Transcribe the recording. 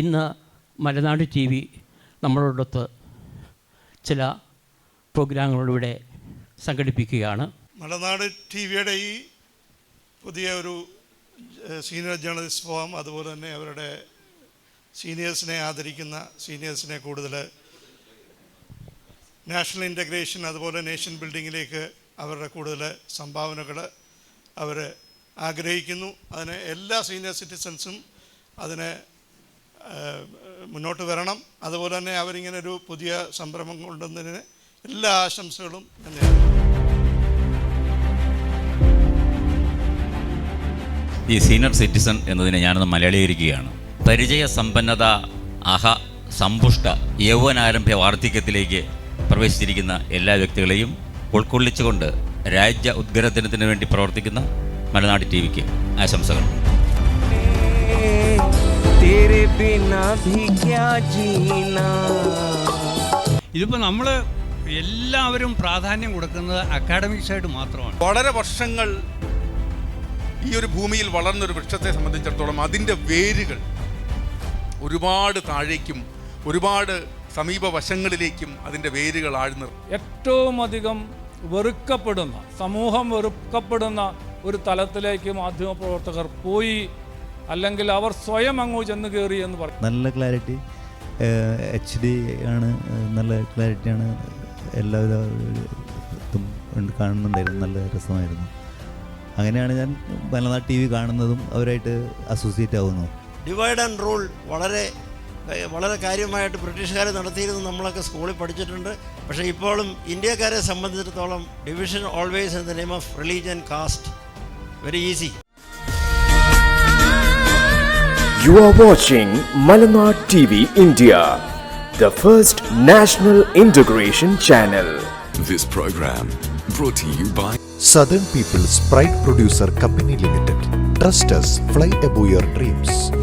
ഇന്ന് മലനാട് T V നമ്മളോടൊത്ത് ചില പ്രോഗ്രാമുകളിലൂടെ സംഘടിപ്പിക്കുകയാണ്. മലനാട് T വിയുടെ ഈ പുതിയ ഒരു സീനിയർ ജേർണലിസ്റ്റ് ഫോം അതുപോലെ തന്നെ അവരുടെ സീനിയേഴ്സിനെ ആദരിക്കുന്ന സീനിയേഴ്സിനെ കൂടുതൽ നാഷണൽ ഇന്റഗ്രേഷൻ അതുപോലെ നേഷൻ ബിൽഡിങ്ങിലേക്ക് അവരുടെ കൂടുതൽ സംഭാവനകൾ അവർ ആഗ്രഹിക്കുന്നു. അതിന് എല്ലാ സീനിയർ സിറ്റിസൺസും അതിന് മുന്നോട്ട് വരണം. അതുപോലെ തന്നെ അവരിങ്ങനെ ഒരു പുതിയ സംരംഭം കൊണ്ടുവന്നതിന് എല്ലാ ആശംസകളും ഞാൻ ഈ സീനിയർ സിറ്റിസൺ എന്നതിനെ ഞാനൊന്ന് മലയാളീകരിക്കുകയാണ്. പരിചയ സമ്പന്നത അഹ സമ്പുഷ്ട യൗവനാരംഭ്യ വാർദ്ധക്യത്തിലേക്ക് പ്രവേശിച്ചിരിക്കുന്ന എല്ലാ വ്യക്തികളെയും ഉൾക്കൊള്ളിച്ചുകൊണ്ട് രാജ്യ ഉദ്ഗ്രഥനത്തിന് വേണ്ടി പ്രവർത്തിക്കുന്ന മലനാട് ടി വിക്ക് ആശംസകൾ. बिना भी क्या जीना ഇതിപ്പോൾ നമ്മൾ എല്ലാവരും പ്രാധാന്യം കൊടുക്കുന്നത് അക്കാഡമിക് സൈഡ് മാത്രമാണ് വളരെ വർഷങ്ങൾ ഈ ഒരു ഭൂമിയിൽ വളർന്നൊരു വൃക്ഷത്തെ സംബന്ധിച്ചിടത്തോളം അതിൻ്റെ വേരുകൾ ഒരുപാട് താഴേക്കും ഒരുപാട് സമീപ വശങ്ങളിലേക്കും അതിൻ്റെ വേരുകൾ ആഴ്ന്നു ഏറ്റവും അധികം വെറുക്കപ്പെടുന്ന സമൂഹം വെറുക്കപ്പെടുന്ന ഒരു തലത്തിലേക്ക് മാധ്യമപ്രവർത്തകർ പോയി അല്ലെങ്കിൽ അവർ സ്വയം അങ്ങ് ചെന്ന് കയറി എന്ന് പറയും നല്ല ക്ലാരിറ്റി എച്ച് ഡി ആണ് നല്ല ക്ലാരിറ്റിയാണ് എല്ലാവിധ ഇതും കാണുന്നുണ്ടായിരുന്നു നല്ല രസമായിരുന്നു. അങ്ങനെയാണ് ഞാൻ മലനാട് ടി വി കാണുന്നതും അവരായിട്ട് അസോസിയേറ്റ് ആവുന്നു. ഡിവൈഡ് ആൻഡ് റൂൾ വളരെ വളരെ കാര്യമായിട്ട് ബ്രിട്ടീഷുകാർ നടത്തിയിരുന്നു നമ്മളൊക്കെ സ്കൂളിൽ പഠിച്ചിട്ടുണ്ട്. പക്ഷേ ഇപ്പോഴും ഇന്ത്യക്കാരെ സംബന്ധിച്ചിടത്തോളം division always in the name of religion caste very easy You are watching Malanad TV India, the first national integration channel. This program brought to you by Southern People's Pride Producer Company Limited. Trust us, fly above your dreams.